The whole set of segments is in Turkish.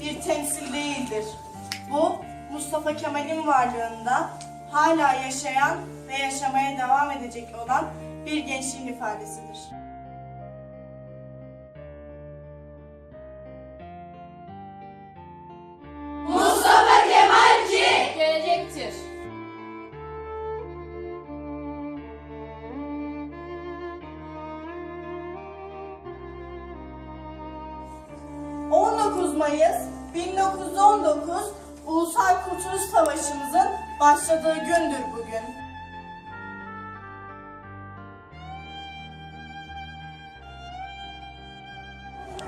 bir temsil değildir. Bu Mustafa Kemal'in varlığında hala yaşayan ve yaşamaya devam edecek olan bir gençliğin ifadesidir. Mayıs 1919 Ulusal Kurtuluş Savaşımızın başladığı gündür bugün.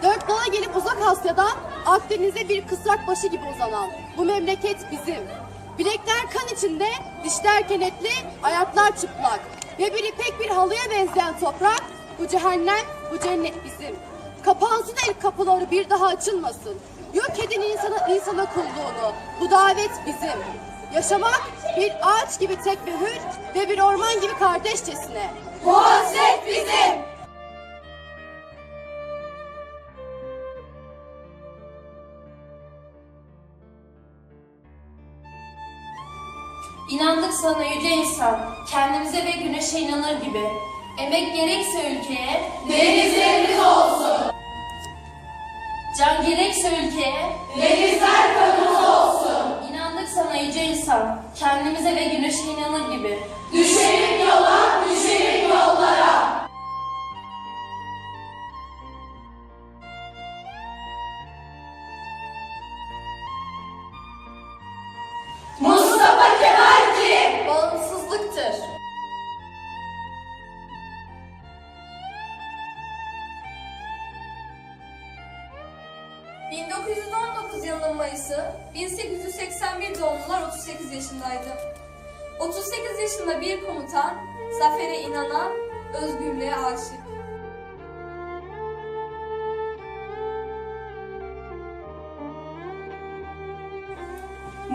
Dört nala gelip uzak Asya'dan Akdeniz'e bir kısrak başı gibi uzanan bu memleket bizim. Bilekler kan içinde, dişler kenetli, ayaklar çıplak. Ve bir ipek bir halıya benzeyen toprak, bu cehennem, bu cennet bizim. Kapansın el kapıları bir daha açılmasın. Yok edin insana, insana kulluğunu, bu davet bizim. Yaşamak bir ağaç gibi tek ve hür ve bir orman gibi kardeşçesine. Bu hasret bizim. İnandık sana yüce insan, kendimize ve güneşe inanır gibi. Emek gerekse ülkeye, denizlerimiz olsun. Can gerekse ülkeye, denizler kanımız olsun. İnandık sana yüce insan, kendimize ve güneşe inanır gibi. Düşelim yola, ...1919 yılının Mayıs'ı 1881 doğumlular 38 yaşındaydı. 38 yaşında bir komutan, zafere inanan, özgürlüğe aşık.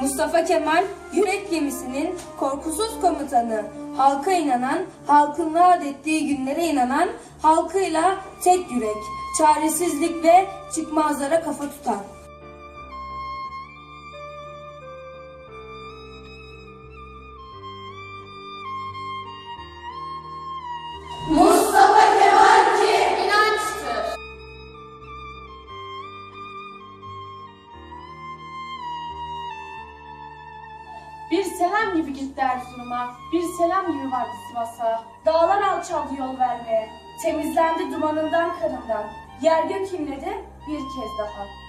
Mustafa Kemal yürek gemisinin korkusuz komutanı, halka inanan, halkın vaat ettiği günlere inanan, halkıyla tek yürek, çaresizlik ve çıkmazlara kafa tutan. Bir selam gibi gitti Erzurum'a, bir selam gibi vardı Sivas'a. Dağlar alçaldı yol vermeye, temizlendi dumanından karından. Yer gök inledi bir kez daha.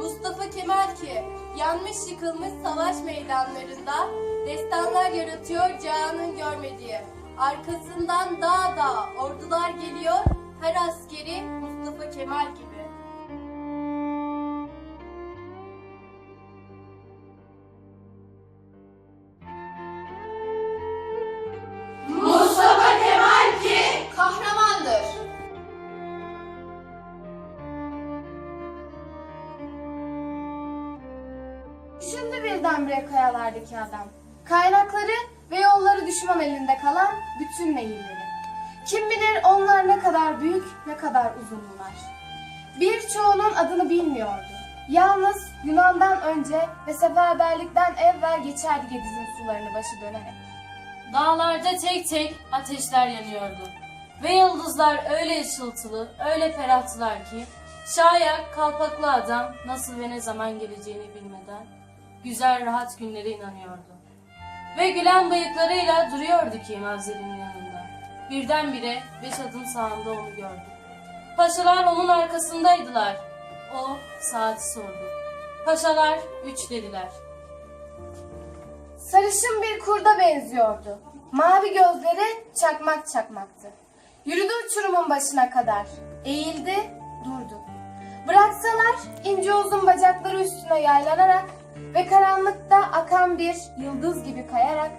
Mustafa Kemal ki yanmış yıkılmış savaş meydanlarında destanlar yaratıyor canın görmediği. Arkasından dağ dağ ordular geliyor birdenbire kayalardaki adam. Kaynakları ve yolları düşman elinde kalan bütün meyilleri. Kim bilir onlar ne kadar büyük, ne kadar uzunlar. Birçoğunun adını bilmiyordu. Yalnız Yunan'dan önce ve seferberlikten evvel geçerdi Gediz'in sularını başı dönerek. Dağlarda tek tek ateşler yanıyordu. Ve yıldızlar öyle ışıltılı, öyle ferahtılar ki şayak kalpaklı adam nasıl ve ne zaman geleceğini bilmeden güzel rahat günlere inanıyordu. Ve gülen bıyıklarıyla duruyordu ki Mavzeli'nin yanında. Birdenbire beş adım sağında onu gördü. Paşalar onun arkasındaydılar. O saati sordu. Paşalar üç dediler. Sarışın bir kurda benziyordu. Mavi gözleri çakmak çakmaktı. Yürüdü uçurumun başına kadar. Eğildi, durdu. Bıraksalar ince uzun bacakları üstüne yaylanarak ve karanlıkta akan bir yıldız gibi kayarak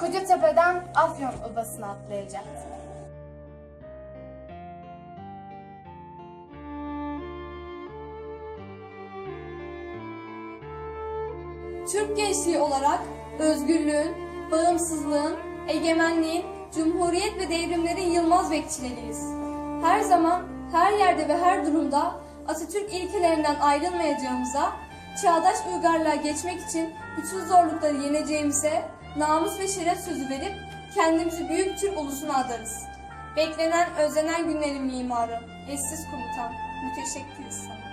Kocatepe'den Afyon Obası'na atlayacaktı. Türk gençliği olarak özgürlüğün, bağımsızlığın, egemenliğin, cumhuriyet ve devrimlerin yılmaz bekçileriyiz. Her zaman, her yerde ve her durumda Atatürk ilkelerinden ayrılmayacağımıza çağdaş uygarlığa geçmek için bütün zorlukları yeneceğimize, namus ve şeref sözü verip kendimizi büyük Türk ulusuna adarız. Beklenen, özlenen günlerin mimarı, eşsiz komutan, müteşekkiriz sana.